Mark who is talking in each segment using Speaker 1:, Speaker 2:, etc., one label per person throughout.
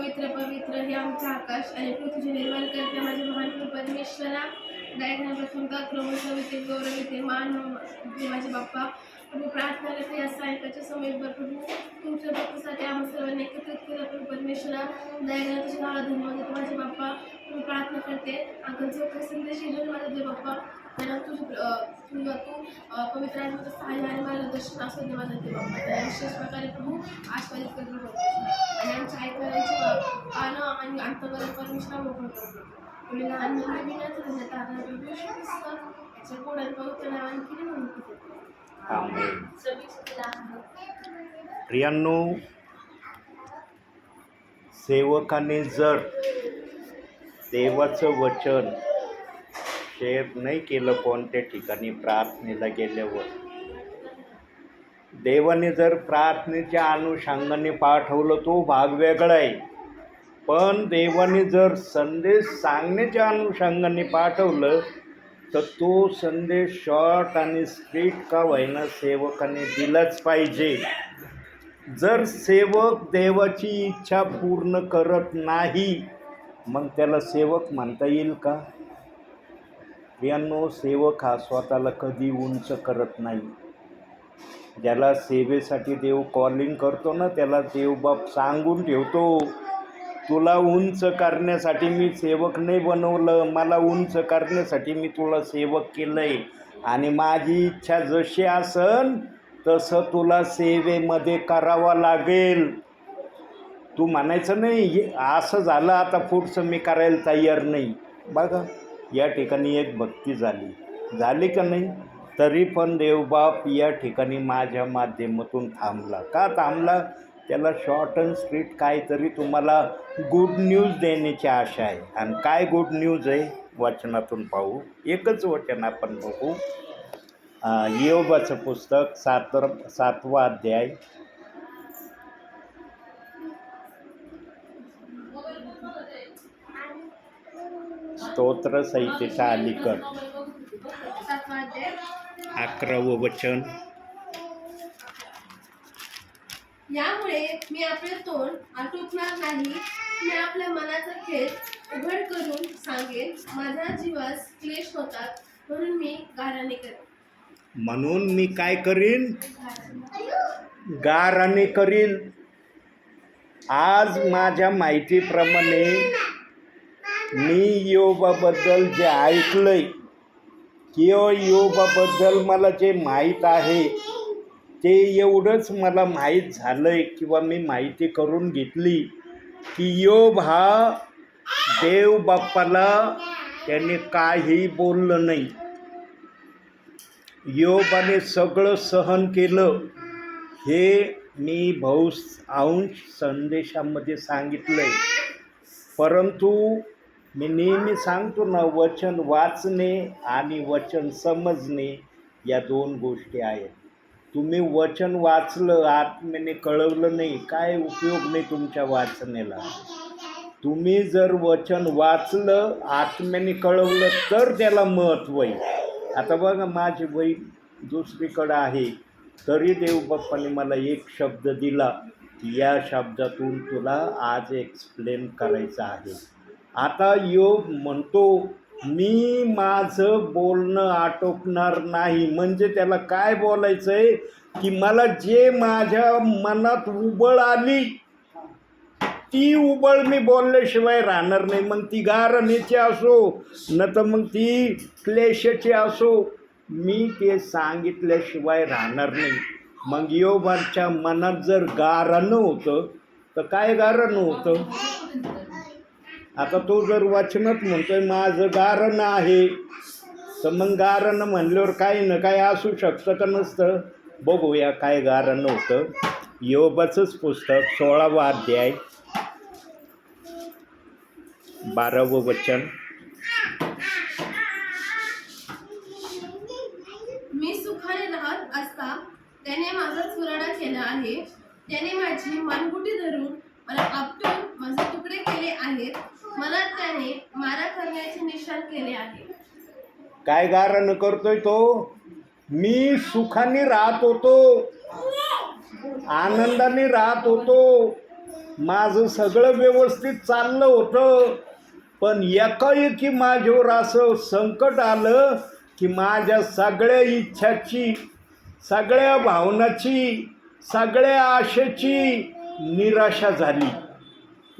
Speaker 1: पवित्र पवित्र हे आमचं आकाश आणि पृथ्वीचे निर्माण करते माझे महान परमेश्वरा. दयाघन का क्रम सविते गौरविते मान दे माझे बाप्पा. प्रभू प्रार्थना करते या सायंकाळच्या समय प्रभू. तुमच्या भक्तीसाठी आम्हा सर्वांनी एकत्रित केलं प्रभू परमेश्वरा. दयाघन तुझ्या नावाला धन्यवाद देतो माझे बाप्पा. प्रभू प्रार्थना करते. अगं चौथा संदेश घेऊन माझा दे बाप्पा. तुझी तुझं तू सहाय्य आणि मार्गदर्शन असं दे विशेष प्रकारे प्रभू आस्वादित आणि आमच्या ऐकणाऱ्यांचे अंतर्गत परमेश्वर करतो तुम्ही लहान मुलं पवित्र नावाने किती
Speaker 2: प्रियांनो सेवकाने जर देवाचं वचन शेअर नाही केलं कोणत्या ठिकाणी प्रार्थनेला गेल्यावर. देवाने जर प्रार्थनेच्या अनुषंगाने पाठवलं तो भाग वेगळा आहे. पण देवाने जर संदेश सांगण्याच्या अनुषंगाने पाठवलं तर तो संदेश शॉर्ट आणि स्ट्रीट का होईना सेवकाने दिलाच पाहिजे. जर सेवक देवाची इच्छा पूर्ण करत नाही मग त्याला सेवक म्हणता येईल का? प्रियांनो सेवक हा स्वतःला कधी उंच करत नाही. ज्याला सेवेसाठी देव कॉलिंग करतो ना त्याला देवबाप सांगून ठेवतो तुला उंच करण्यासाठी मी सेवक नाही बनवलं मला उंच करण्यासाठी मी तुला सेवक केलं आहे आणि माझी इच्छा जशी असन तसं तुला सेवेमध्ये करावं लागेल. तू म्हणायचं नाही हे असं झालं आता पुढचं मी करायला तयार नाही. बघा या ठिकाणी एक भक्ती झाली. झाली का नाही? तरी पण देवबाप या ठिकाणी माझ्या माध्यमातून थांबला. का थांबला? त्याला शॉर्ट अँड स्ट्रीट काहीतरी तुम्हाला गुड न्यूज देण्याची आशा आहे. आणि काय गुड न्यूज आहे? वचनातून पाहू. एकच वचन आपण बघू. अं, योगाचं पुस्तक सात सातवा अध्याय. स्तोत्र संहितेच्या अलीकड. अकरावं वचन.
Speaker 1: यामुळे मी आपले तोंड आटोपणार नाही. मी आपल्या मनाचा खेळ उघड करून सांगेन. माझ्या जीवास क्लेश होतात म्हणून मी गाराने करेन.
Speaker 2: म्हणून मी काय करीन? गाराने करीन. आज माझ्या माहितीप्रमाणे मी योगाबद्दल जे ऐकलंय किंवा योगाबद्दल मला जे माहीत आहे ते एवढंच मला माहीत झालं आहे किंवा मी माहिती करून घेतली की योग हा देव बाप्पाला त्याने काही बोललं नाही. योगाने सगळं सहन केलं हे मी भाऊ अंश संदेशामध्ये सांगितलं आहे परंतु मी नेहमी सांगतो ना वचन वाचणे आणि वचन समजणे या दोन गोष्टी आहेत. तुम्ही वचन वाचलं आत्मेने कळवलं नाही काय उपयोग नाही तुमच्या वाचनेला? तुम्ही जर वचन वाचलं आत्म्याने कळवलं तर त्याला महत्त्व आहे. आता बघा माझी बहीण दुसरीकडं आहे. तरी देवबाप्पाने मला एक शब्द दिला या शब्दातून तुला आज एक्सप्लेन करायचा आहे. आता योग म्हणतो मी माझं बोलणं आटोपणार नाही. म्हणजे त्याला काय बोलायचं आहे की मला जे माझ्या मनात उबळ आली ती उबळ मी बोलल्याशिवाय राहणार नाही. मग ती गारणीची असो न तर मग ती क्लेशची असो मी ते सांगितल्याशिवाय राहणार नाही. मग योबाच्या मनात जर गारणं होतं तर काय गारणं होतं? आता तो जर वचनच म्हणतोय माझं गारण आहे. तर मग गारण म्हणल्यावर काही ना काय असू शकतं का नसतं? बघूया काय गारण होतं. योबाचंच पुस्तक सोळावा अध्याय. बारावं वचन.
Speaker 1: मी सुखाने राहत असता त्याने माझा चुराडा केला आहे. त्याने माझी मानगुटी धरून मला आपटून माझे तुकडे केले आहेत. मला त्याने मारा करण्याचे निशाण केले आहे.
Speaker 2: काय गारण करतोय तो? मी सुखाने राहत होतो. आनंदाने राहत होतो. माझं सगळं व्यवस्थित चाललं होतं. पण एकाएकी माझ्यावर असं संकट आलं की माझ्या सगळ्या इच्छाची सगळ्या भावनाची सगळ्या आशेची निराशा झाली.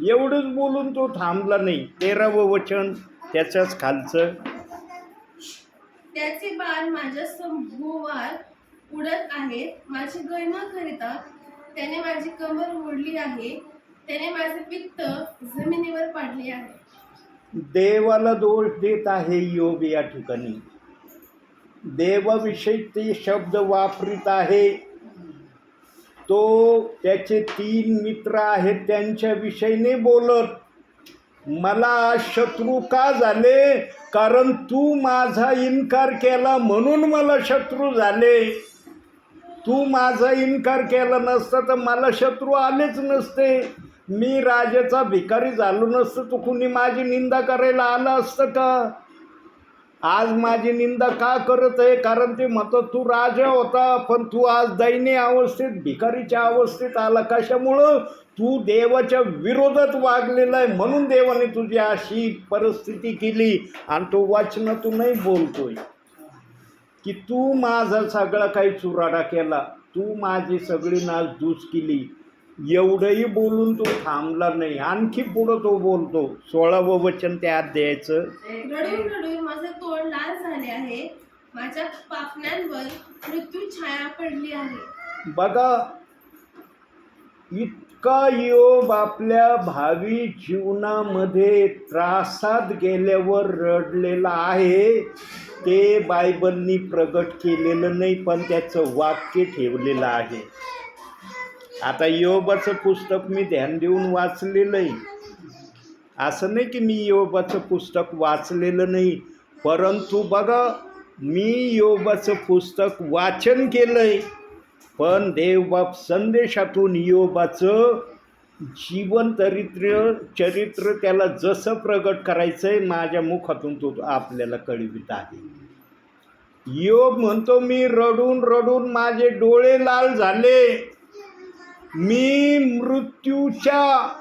Speaker 2: एवढंच बोलून तो थांबला नाही. तेरावं वचन त्याच्याच खालचं.
Speaker 1: त्याचे बाण माझ्या संभोवार उडत आहेत. माझी न करिता त्याने माझी कमर मोडली आहे. त्याने माझे पित्त जमिनीवर पाडले आहे.
Speaker 2: देवाला दोष देत आहे योग या ठिकाणी. देवाविषयी ते शब्द वापरीत आहे. तो त्याचे तीन मित्र आहेत त्यांच्याविषयीने बोलत मला शत्रू का झाले? कारण तू माझा इन्कार केला म्हणून मला शत्रू झाले. तू माझा इन्कार केला नसता तर मला शत्रू आलेच नसते. मी राजाचा भिकारी झालो नसतं तू कुणी माझी निंदा करायला आलं असतं का? आज माझी निंदा का करत आहे? कारण ते म्हणतो तू राजा होता पण तू आज दैनीय अवस्थेत भिकारीच्या अवस्थेत आला. कशामुळं? तू देवाच्या विरोधात वागलेला आहे. म्हणून देवाने तुझी अशी परिस्थिती केली. आणि तो वाचनातूनही बोलतोय की तू माझा सगळा काही चुराडा केला. तू माझी सगळी नासधूस केली. एवढंही बोलून तो थांबला नाही. आणखी पुढं तो बोलतो सोळावं वचन त्यात द्यायचं.
Speaker 1: रडून रडून माझे तोंड लाल झाले आहे. माझ्या पापण्यांवर मृत्यू छाया पडली आहे.
Speaker 2: बघा इतका योग आपल्या भावी जीवनामध्ये त्रासात गेल्यावर रडलेला आहे. ते बायबलनी प्रगट केलेलं नाही पण त्याचं वाक्य ठेवलेलं आहे. आता योबाचं पुस्तक मी ध्यान देऊन वाचलेलं आहे असं नाही की मी योबाचं पुस्तक वाचलेलं नाही परंतु बघा मी योबाचं पुस्तक वाचन केलं आहे पण देवबाप संदेशातून योबाचं जीवन चरित्र चरित्र त्याला जसं प्रगट करायचं आहे माझ्या मुखातून तो आपल्याला कळवित आहे. योग म्हणतो मी रडून रडून माझे डोळे लाल झाले. मी मृत्यूच्या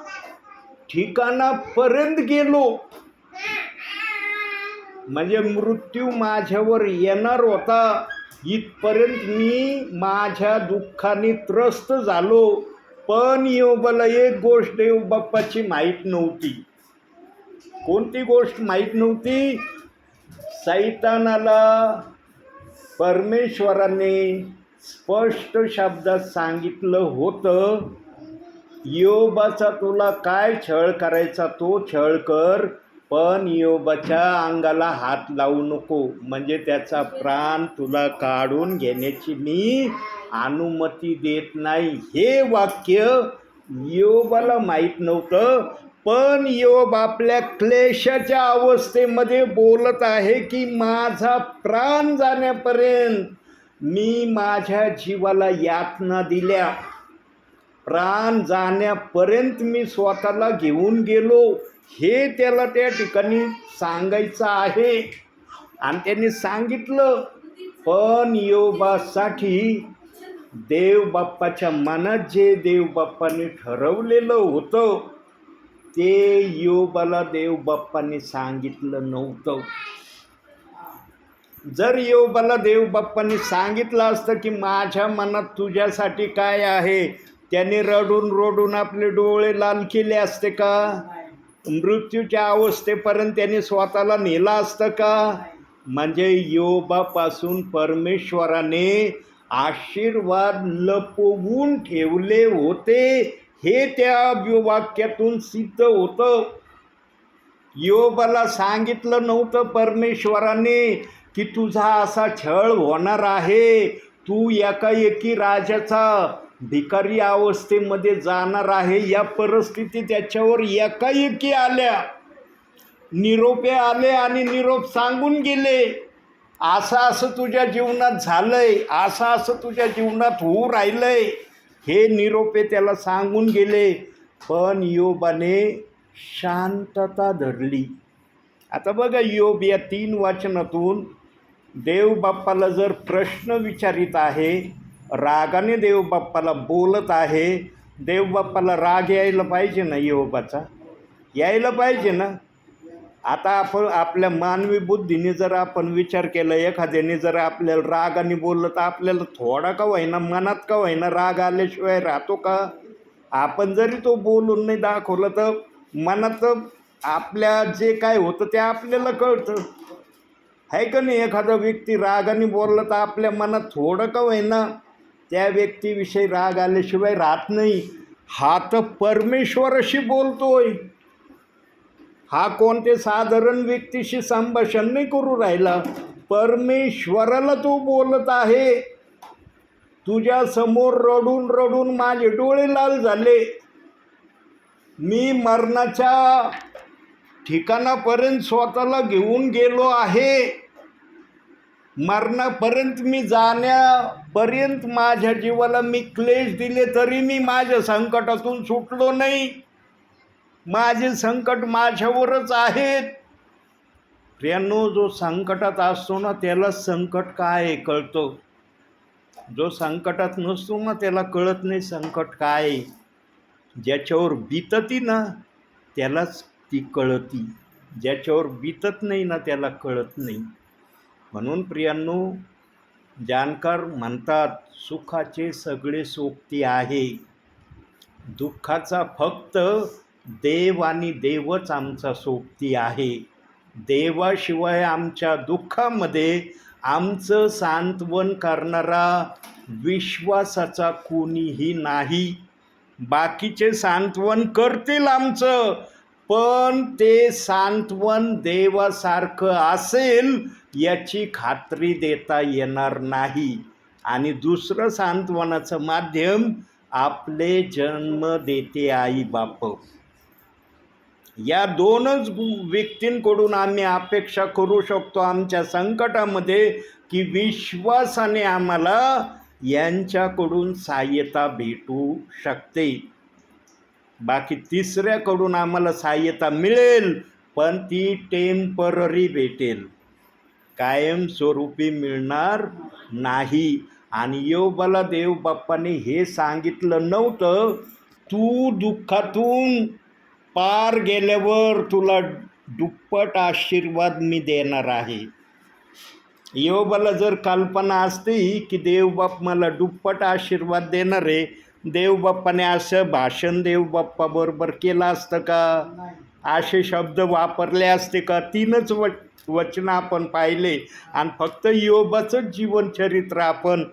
Speaker 2: ठिकाणापर्यंत गेलो. म्हणजे मृत्यू माझ्यावर येणार होता. इथपर्यंत मी माझ्या दुःखाने त्रस्त झालो. पण योगाला एक गोष्ट देव बाप्पाची माहीत नव्हती. कोणती गोष्ट माहीत नव्हती? सैतानाला परमेश्वराने स्पष्ट शब्दात सांगितलं होतं योबाचा तुला काय छळ करायचा तो छळ कर पण योबाच्या अंगाला हात लावू नको. म्हणजे त्याचा प्राण तुला काढून घेण्याची मी अनुमती देत नाही. हे वाक्य योबाला माहीत नव्हतं पण योब आपल्या क्लेशाच्या अवस्थेमध्ये बोलत आहे की माझा प्राण जाण्यापर्यंत मी माझ्या जीवाला यातना दिल्या. प्राण जाण्यापर्यंत मी स्वतःला घेऊन गेलो. हे त्याला त्या ठिकाणी सांगायचं आहे. आणि त्यांनी सांगितलं पण योबासाठी देवबाप्पाच्या मनात जे देवबाप्पाने ठरवलेलं होतं ते योबाला देवबाप्पाने सांगितलं नव्हतं. जर योबाला देव बाप्पाने सांगितलं असतं की माझ्या मनात तुझ्यासाठी काय आहे त्याने रडून रडून आपले डोळे लाल केले असते का? मृत्यूच्या अवस्थेपर्यंत त्याने स्वतःला नेलं असतं का? म्हणजे योबापासून परमेश्वराने आशीर्वाद लपवून ठेवले होते हे त्या वाक्यातून सिद्ध होतं. योबाला सांगितलं नव्हतं परमेश्वराने की तुझा असा छळ होणार आहे. तू एकाएकी राजाचा भिकारी अवस्थेमध्ये जाणार आहे. या परिस्थिती त्याच्यावर एकाएकी आल्या. निरोपे आले आणि निरोप सांगून गेले. असं असं तुझ्या जीवनात झालंय. असं असं तुझ्या जीवनात होऊ राहिलंय. हे निरोपे त्याला सांगून गेले. पण योबाने शांतता धरली. आता बघा योब या तीन वाचनातून देवबाप्पाला जर प्रश्न विचारित आहे रागाने देवबाप्पाला बोलत आहे देवबाप्पाला राग यायला पाहिजे ना योबाचा? यायला पाहिजे ना? आता आपण आपल्या मानवी बुद्धीने जर आपण विचार केला एखाद्याने जर आपल्याला रागाने बोललं तर आपल्याला थोडा का होईना मनात का होईना राग आल्याशिवाय राहतो का? आपण जरी तो बोलून नाही दाखवलं तर मनात आपल्या जे काय होतं ते आपल्याला कळतं. आहे का नाही? एखादा व्यक्ती रागाने बोलला तर आपल्या मनात थोडं का होईना? त्या व्यक्तीविषयी राग आल्याशिवाय राहत नाही. हा तर परमेश्वराशी बोलतोय. हा कोणते साधारण व्यक्तीशी संभाषण नाही करू राहिला. परमेश्वराला तो बोलत आहे. तुझ्या समोर रडून रडून माझे डोळे लाल झाले. मी मरणाच्या ठिकाणापर्यंत स्वतःला घेऊन गेलो आहे. मरणापर्यंत मी जाण्यापर्यंत माझ्या जीवाला मी क्लेश दिले तरी मी माझ्या संकटातून सुटलो नाही. माझे संकट माझ्यावरच आहेत. प्रियांनो जो संकटात असतो ना त्याला संकट काय कळतो? जो संकटात नसतो ना त्याला कळत नाही संकट काय आहे. ज्याच्यावर बितती ना त्यालाच ती कळती. ज्याच्यावर बितत नाही ना त्याला कळत नाही. म्हणून प्रियांनो जाणकार म्हणतात सुखाचे सगळे सोबती आहे. दुःखाचा फक्त देव आणि देवच आमचा सोबती आहे. देवाशिवाय आमच्या दुःखामध्ये आमचं सांत्वन करणारा विश्वासाचा कोणीही नाही. बाकीचे सांत्वन करतील आमचं पण ते सांत्वन देवासारखं असेल याची खात्री देता येणार नाही. आणि दुसरं सांत्वनाचं माध्यम आपले जन्म देते आई बाप. या दोनच व्यक्तींकडून आम्ही अपेक्षा करू शकतो आमच्या संकटामध्ये की विश्वासाने आम्हाला यांच्याकडून सहाय्यता भेटू शकते. बाकी तिसऱ्याकडून आम्हाला सहाय्यता मिळेल पण ती टेंपररी भेटेल. कायमस्वरूपी मिळणार नाही. आणि योबाला देव बाप्पाने हे सांगितलं नव्हतं तू दुःखातून पार गेल्यावर तुला दुप्पट आशीर्वाद मी देणार आहे. योबाला जर कल्पना असती की देवबाप मला दुप्पट आशीर्वाद देणार आहे देवबाप्पाने असं भाषण देवबाप्पाबरोबर केलं असतं का? असे शब्द वापरले असते का? तीनच व वचनं आपण पाहिले. आणि फक्त योबाचंच जीवनचरित्र आपण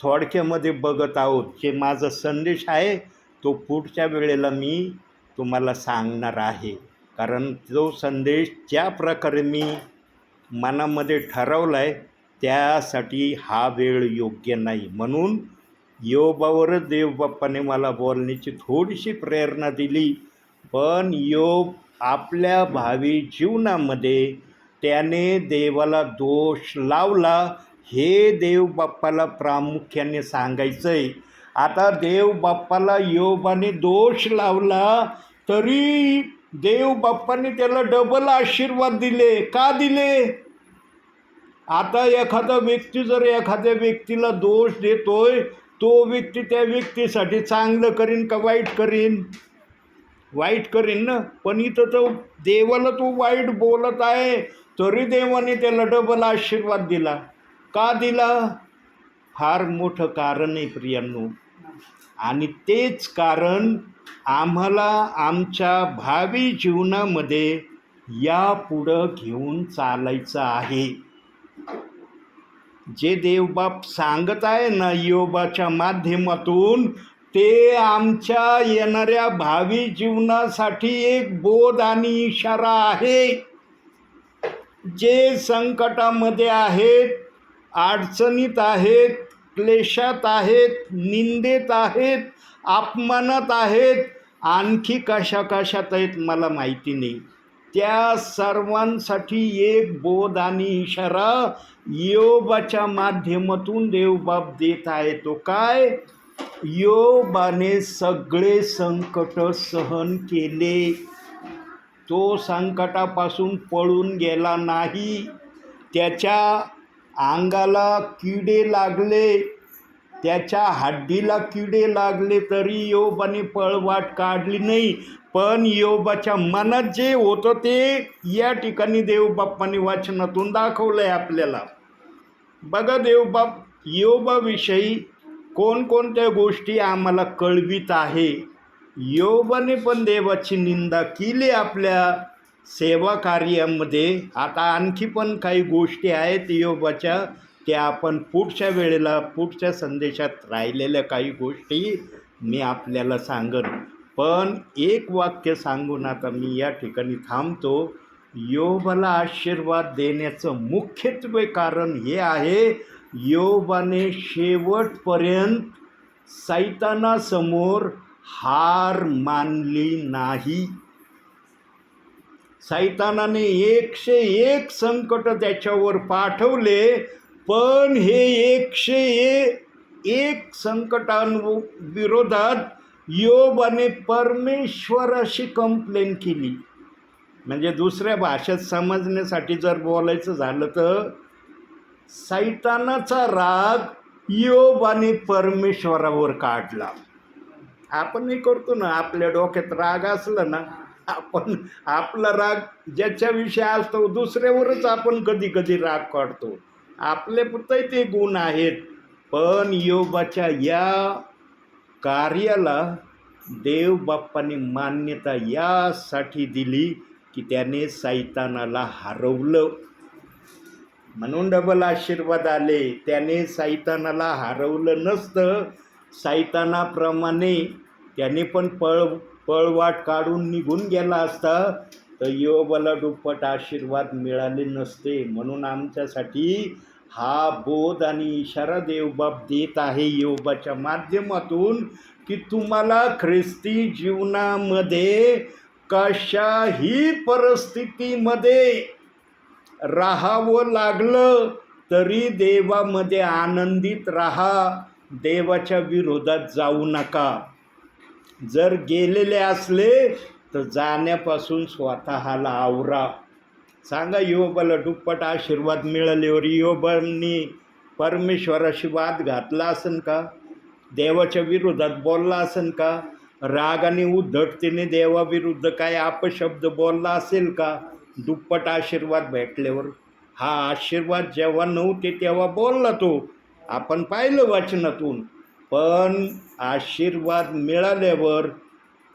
Speaker 2: थोडक्यामध्ये बघत आहोत. जे माझा संदेश आहे. तो पुढच्या वेळेला मी तुम्हाला सांगणार आहे. कारण जो संदेश ज्या प्रकारे मी मनामध्ये ठरवला आहे त्यासाठी हा वेळ योग्य नाही. म्हणून योबावरच देवबाप्पाने मला बोलण्याची थोडीशी प्रेरणा दिली. पण योग आपल्या भावी जीवनामध्ये त्याने देवाला दोष लावला हे देवबाप्पाला प्रामुख्याने सांगायचं आहे आता देवबाप्पाला योबाने दोष लावला तरी देवबाप्पाने त्याला डबल आशीर्वाद दिले. का दिले? आता एखादा व्यक्ती जर एखाद्या व्यक्तीला दोष देतोय तो व्यक्ती त्या व्यक्तीसाठी चांगलं करीन का वाईट करीन? वाईट करीन ना? पण इथं तर देवाला तो वाईट बोलत आहे. तरी देवाने त्याला आशीर्वाद दिला. का दिला? फार मोठं कारण आहे प्रियांनो. आणि तेच कारण आम्हाला आमच्या भावी जीवनामध्ये यापुढं घेऊन चालायचं आहे. जे देवबाप सांगत आहे ना योबाच्या माध्यमातून ते आमच्या येणाऱ्या भावी जीवनासाठी एक बोध आणि इशारा आहे. जे संकटामध्ये आहेत अडचणीत आहेत क्लेशात आहेत निंदेत आहेत अपमानात आहेत आणखी कशा कशात आहेत मला माहिती नाही. त्या सर्वांसाठी एक बोध आणि इशारा योबाच्या माध्यमातून देवबाब देत आहे. तो काय? योबाने सगळे संकट सहन केले. तो संकटापासून पळून गेला नाही. त्याच्या अंगाला किडे लागले. त्याच्या हड्डीला किडे लागले तरी योबाने पळवाट काढली नाही. पण योबाच्या मनात जे होतं ते या ठिकाणी देवबाप्पाने वाचनातून दाखवलं आहे आपल्याला. बघा देवबाप योबाविषयी कोणकोणत्या गोष्टी आम्हाला कळवीत आहे? योबने पण देवाची निंदा केली आपल्या सेवा कार्यामध्ये. आता आणखी पण काही गोष्टी आहेत योबाच्या त्या आपण पुढच्या वेळेला पुढच्या संदेशात राहिलेल्या काही गोष्टी मी आपल्याला सांगन. पण एक वाक्य सांगून आता मी या ठिकाणी थांबतो. योबाला आशीर्वाद देण्याचं मुख्यत्वे कारण हे आहे योबाने शेवटपर्यंत सैतानासमोर हार मानली नाही. सैतानाने एकशे एक संकट त्याच्यावर पाठवले पण हे एकशे एक एक संकटांविरोधात योबाने परमेश्वराशी कंप्लेन केली. म्हणजे दुसऱ्या भाषेत समजण्यासाठी जर बोलायचं झालं तर सैतानाचा राग योबाने परमेश्वरावर काढला. आपणही करतो ना आपल्या डोक्यात राग असलं ना आपण आपला राग ज्याच्याविषयी असतो दुसऱ्यावरच आपण कधी कधी राग काढतो. आपले पुरतही ते गुण आहेत. पण योबाच्या या कार्याला देवबाप्पाने मान्यता यासाठी दिली की त्याने सैतानाला हरवलं. म्हणून डबल आशीर्वाद आले. त्याने सैतानाला हरवलं नसतं. सैतानाप्रमाणे त्याने पण पळ पळवाट काढून निघून गेला असता. तर योबाला दुप्पट आशीर्वाद मिळाले नसते. म्हणून आमच्यासाठी हा बोध आणि इशारा देवबाब देत आहे योबाच्या माध्यमातून की तुम्हाला ख्रिस्ती जीवनामध्ये कशाही परिस्थितीमध्ये राहावं लागलं तरी देवामध्ये आनंदित राहा. देवाच्या विरोधात जाऊ नका. जर गेलेले असले तर जाण्यापासून स्वतःला आवरा. सांगा योबाला दुप्पट आशीर्वाद मिळाल्यावर योबांनी परमेश्वराशी वाद घातला असेल का? देवाच्या विरोधात बोलला असेल का? रागाने उद्धटतेने देवाविरुद्ध काय अपशब्द बोलला असेल का? दुप्पट आशीर्वाद भेटल्यावर. हा आशीर्वाद जेव्हा नव्हते तेव्हा बोलला तो. आपण पाहिलं वाचनातून. पण आशीर्वाद मिळाल्यावर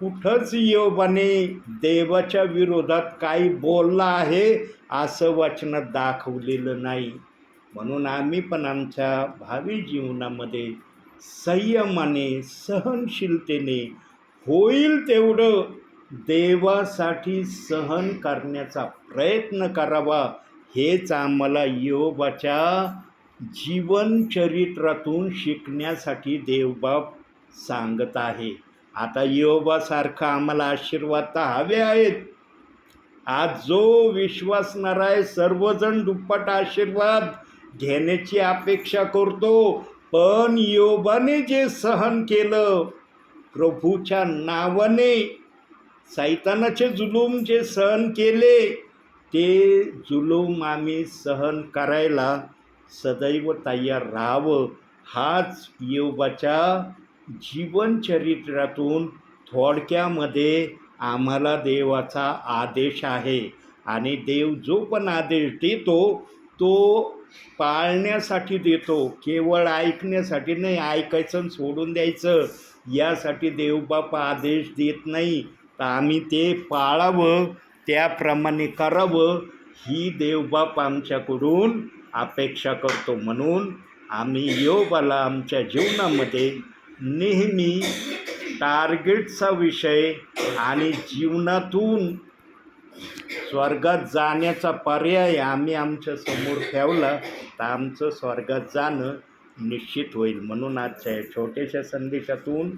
Speaker 2: कुठंच योबाने देवाच्या विरोधात काही बोलला आहे असं वाचनात दाखवलेलं नाही. म्हणून आम्ही पण आमच्या भावी जीवनामध्ये संयमाने सहनशीलतेने होईल तेवढं देवासाठी सहन करण्याचा प्रयत्न करावा हेच आम्हाला योबाच्या जीवनचरित्रातून शिकण्यासाठी देवबाब सांगत आहे. आता योबासारखा आम्हाला आशीर्वाद तर हवे आहेत. आज जो विश्वासणार आहे सर्वजण दुप्पट आशीर्वाद घेण्याची अपेक्षा करतो. पण योबाने जे सहन केलं प्रभूच्या नावाने सैतानाचे जुलूम जे सहन केले ते जुलूम आम्ही सहन करायला सदैव तयार राहावं. हाच योगाच्या जीवनचरित्रातून थोडक्यामध्ये आम्हाला देवाचा आदेश आहे. आणि देव जो पण आदेश देतो तो पाळण्यासाठी देतो. केवळ ऐकण्यासाठी नाही ऐकायचं आणि सोडून द्यायचं यासाठी देवबाप आदेश देत नाही. तर आम्ही ते पाळावं त्याप्रमाणे करावं ही देवबाप आमच्याकडून अपेक्षा करतो. म्हणून आम्ही योगाला आमच्या जीवनामध्ये नेहमी टार्गेटचा विषय आणि जीवनातून स्वर्गात जाण्याचा पर्याय आम्ही आमच्यासमोर ठेवला तर आमचं स्वर्गात जाणं निश्चित होईल. म्हणून आजच्या या छोट्याशा संदेशातून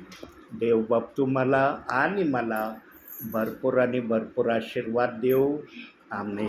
Speaker 2: देवबाप तुम्हाला आणि मला भरपूर आणि भरपूर आशीर्वाद देऊ. आम्ही